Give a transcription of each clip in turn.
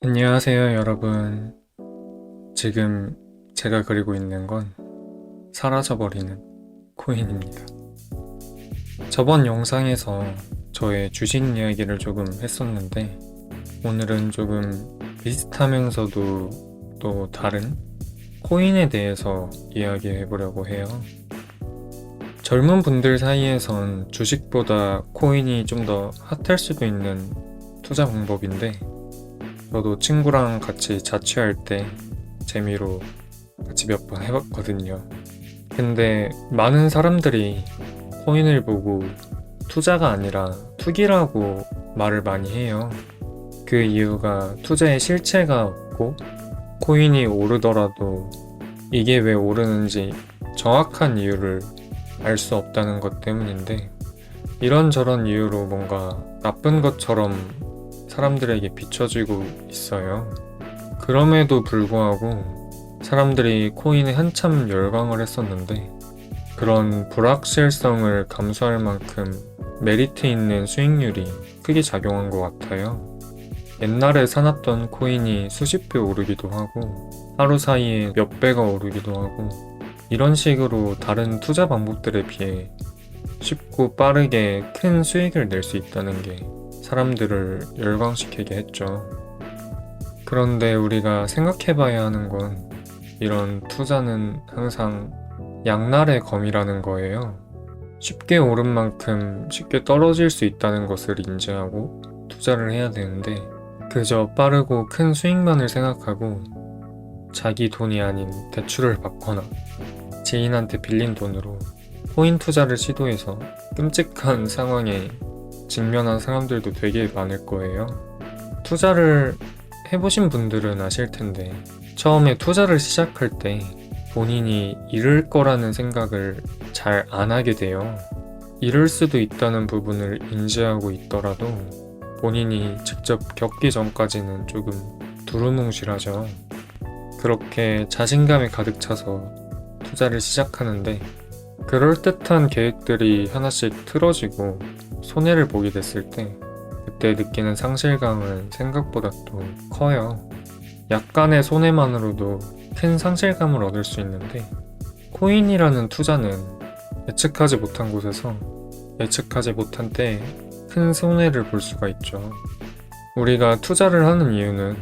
안녕하세요, 여러분. 지금 제가 그리고 있는 건 사라져버리는 코인입니다. 저번 영상에서 저의 주식 이야기를 조금 했었는데, 오늘은 조금 비슷하면서도 또 다른 코인에 대해서 이야기해 보려고 해요. 젊은 분들 사이에선 주식보다 코인이 좀 더 핫할 수도 있는 투자 방법인데, 저도 친구랑 같이 자취할 때 재미로 같이 몇 번 해봤거든요. 근데 많은 사람들이 코인을 보고 투자가 아니라 투기라고 말을 많이 해요. 그 이유가 투자의 실체가 없고 코인이 오르더라도 이게 왜 오르는지 정확한 이유를 알 수 없다는 것 때문인데 이런저런 이유로 뭔가 나쁜 것처럼 사람들에게 비춰지고 있어요. 그럼에도 불구하고 사람들이 코인에 한참 열광을 했었는데 그런 불확실성을 감수할 만큼 메리트 있는 수익률이 크게 작용한 것 같아요. 옛날에 사놨던 코인이 수십 배 오르기도 하고 하루 사이에 몇 배가 오르기도 하고 이런 식으로 다른 투자 방법들에 비해 쉽고 빠르게 큰 수익을 낼 수 있다는 게 사람들을 열광시키게 했죠. 그런데 우리가 생각해 봐야 하는 건 이런 투자는 항상 양날의 검이라는 거예요. 쉽게 오른 만큼 쉽게 떨어질 수 있다는 것을 인지하고 투자를 해야 되는데 그저 빠르고 큰 수익만을 생각하고 자기 돈이 아닌 대출을 받거나 지인한테 빌린 돈으로 코인 투자를 시도해서 끔찍한 상황에 직면한 사람들도 되게 많을 거예요. 투자를 해보신 분들은 아실 텐데, 처음에 투자를 시작할 때 본인이 잃을 거라는 생각을 잘 안 하게 돼요. 잃을 수도 있다는 부분을 인지하고 있더라도 본인이 직접 겪기 전까지는 조금 두루뭉실하죠. 그렇게 자신감에 가득 차서 투자를 시작하는데, 그럴듯한 계획들이 하나씩 틀어지고 손해를 보게 됐을 때 그때 느끼는 상실감은 생각보다 또 커요. 약간의 손해만으로도 큰 상실감을 얻을 수 있는데 코인이라는 투자는 예측하지 못한 곳에서 예측하지 못한 때에 큰 손해를 볼 수가 있죠. 우리가 투자를 하는 이유는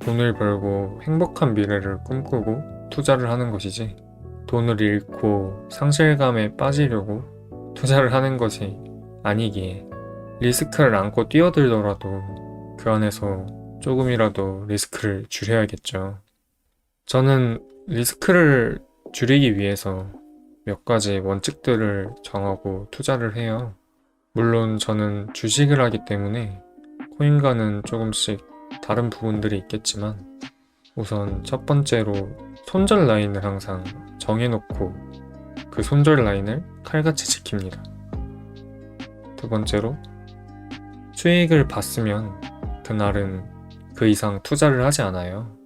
돈을 벌고 행복한 미래를 꿈꾸고 투자를 하는 것이지 돈을 잃고 상실감에 빠지려고 투자를 하는 것이 아니기에 리스크를 안고 뛰어들더라도 그 안에서 조금이라도 리스크를 줄여야겠죠. 저는 리스크를 줄이기 위해서 몇 가지 원칙들을 정하고 투자를 해요. 물론 저는 주식을 하기 때문에 코인과는 조금씩 다른 부분들이 있겠지만 우선 첫 번째로 손절 라인을 항상 정해놓고 그 손절 라인을 칼같이 지킵니다. 두 번째로 수익을 봤으면 그날은 그 이상 투자를 하지 않아요.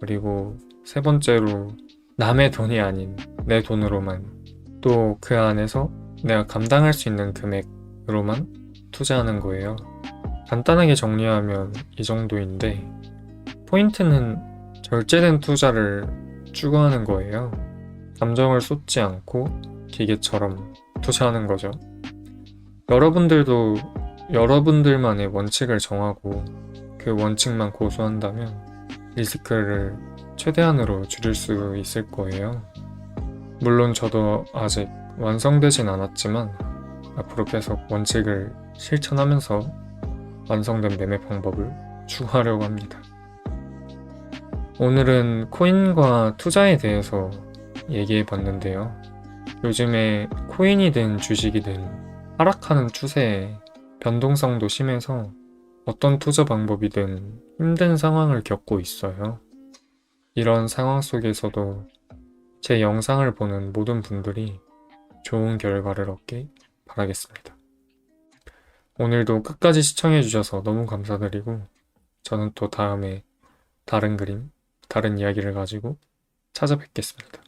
그리고 세 번째로 남의 돈이 아닌 내 돈으로만 또 그 안에서 내가 감당할 수 있는 금액으로만 투자하는 거예요. 간단하게 정리하면 이 정도인데 포인트는 절제된 투자를 추구하는 거예요. 감정을 쏟지 않고 기계처럼 투자하는 거죠. 여러분들도 여러분들만의 원칙을 정하고 그 원칙만 고수한다면 리스크를 최대한으로 줄일 수 있을 거예요. 물론 저도 아직 완성되진 않았지만 앞으로 계속 원칙을 실천하면서 완성된 매매 방법을 추구하려고 합니다. 오늘은 코인과 투자에 대해서 얘기해 봤는데요. 요즘에 코인이든 주식이든 하락하는 추세에 변동성도 심해서 어떤 투자 방법이든 힘든 상황을 겪고 있어요. 이런 상황 속에서도 제 영상을 보는 모든 분들이 좋은 결과를 얻길 바라겠습니다. 오늘도 끝까지 시청해주셔서 너무 감사드리고, 저는 또 다음에 다른 그림, 다른 이야기를 가지고 찾아뵙겠습니다.